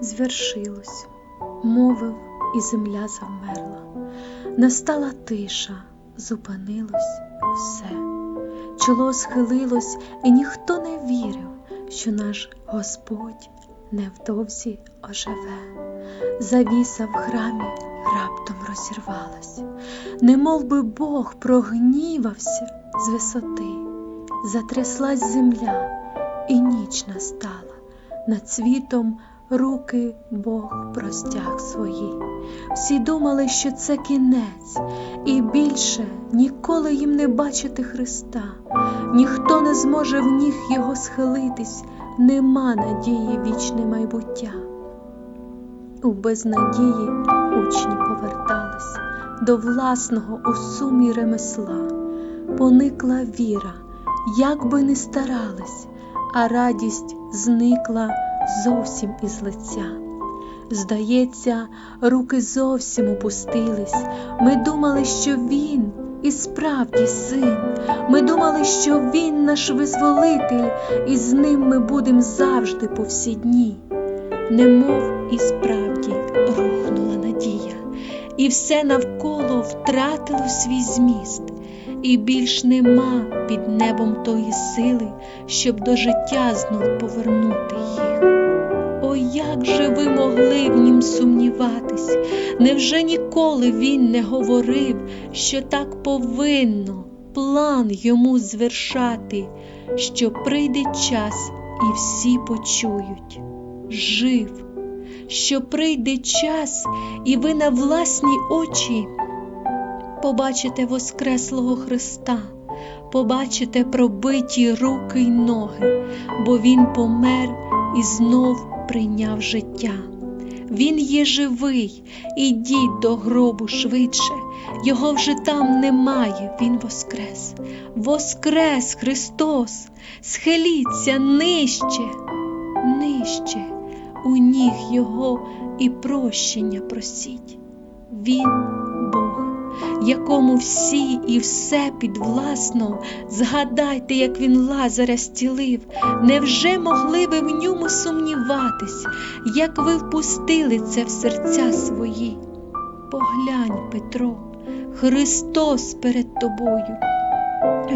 звершилось, мовив, і земля завмерла. Настала тиша, зупинилось все. Чоло схилилось, і ніхто не вірив, що наш Господь невдовзі оживе. Завіса в храмі раптом розірвалась, немов би Бог прогнівався з висоти, затряслась земля, і ніч настала. Над світом руки Бог простяг свої. Всі думали, що це кінець, і більше ніколи їм не бачити Христа. Ніхто не зможе в ніг його схилитись, нема надії вічне майбуття. У безнадії учні повертались до власного у сумі ремесла, поникла віра, як би не старались, а радість зникла зовсім із лиця. Здається, руки зовсім опустились. Ми думали, що він і справді син. Ми думали, що він наш визволитель, і з ним ми будемо завжди по всі дні. Немов і справді рухнула надія, і все навколо втратило свій зміст, і більш нема під небом тої сили, щоб до життя знов повернути їх. Як же ви могли в нім сумніватись? Невже ніколи він не говорив, що так повинно план йому звершати, що прийде час і всі почують? Жив, що прийде час, і ви на власні очі побачите Воскреслого Христа, побачите пробиті руки й ноги, бо Він помер і знов прийняв життя. Він є живий, ідіть до гробу швидше, його вже там немає, Він воскрес. Воскрес Христос, схиліться нижче, нижче, у ніг Його і прощення просіть. Він якому всі і все підвласно, згадайте, як він Лазаря зцілив, невже могли ви в ньому сумніватись, як ви впустили це в серця свої? Поглянь, Петро, Христос перед тобою.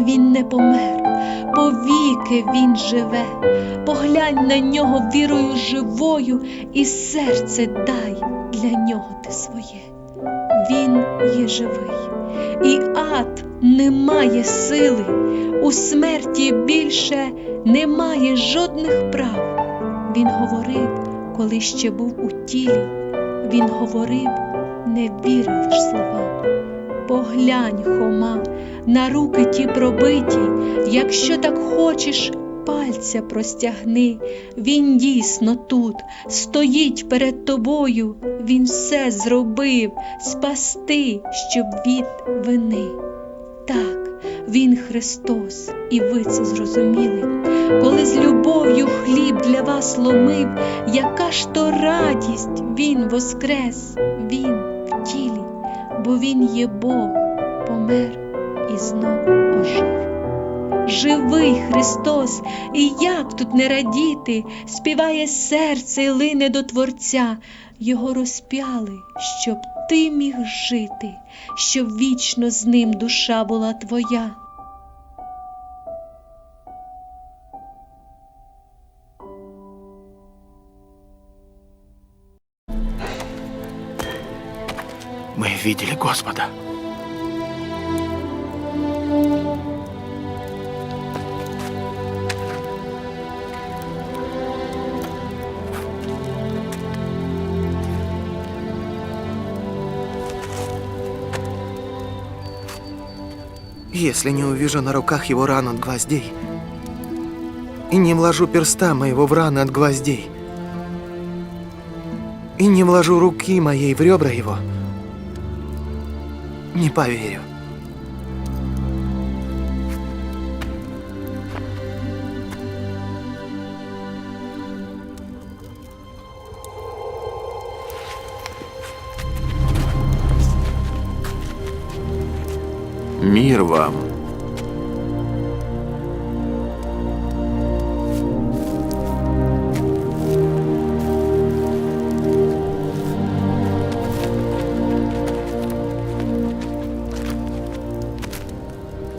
Він не помер, повіки Він живе. Поглянь на нього вірою живою, і серце дай для нього ти своє. Він є живий, і ад не має сили, у смерті більше немає жодних прав. Він говорив, коли ще був у тілі, він говорив, не вірив лиш словам. Поглянь, Хома, на руки ті пробиті, якщо так хочеш, пальця простягни. Він дійсно тут, стоїть перед тобою, він все зробив, спасти, щоб від вини. Так, він Христос, і ви це зрозуміли. Коли з любов'ю хліб для вас ломив, яка ж то радість, Він воскрес, Він в тілі, бо Він є Бог, помер і знов ожив. Живий Христос, і як тут не радіти, співає серце й лине до Творця, Його розп'яли, щоб ти міг жити, щоб вічно з ним душа була твоя. Мы видели Господа. Если не увижу на руках его рану от гвоздей и не вложу перста моего в раны от гвоздей и не вложу руки моей в ребра его, не поверю. Мир вам!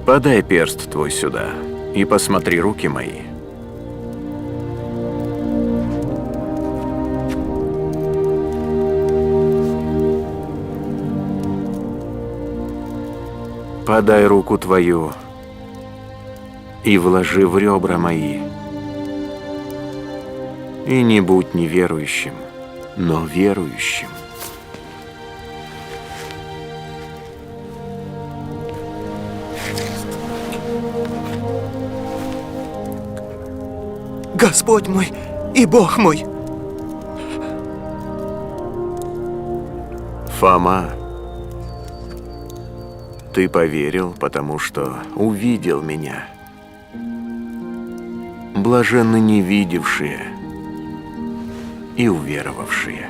Подай перст твой сюда и посмотри руки мои. Подай руку твою и вложи в ребра мои. И не будь неверующим, но верующим. Господь мой и Бог мой! Фома, ты поверил, потому что увидел меня. Блаженны не видевшие и уверовавшие.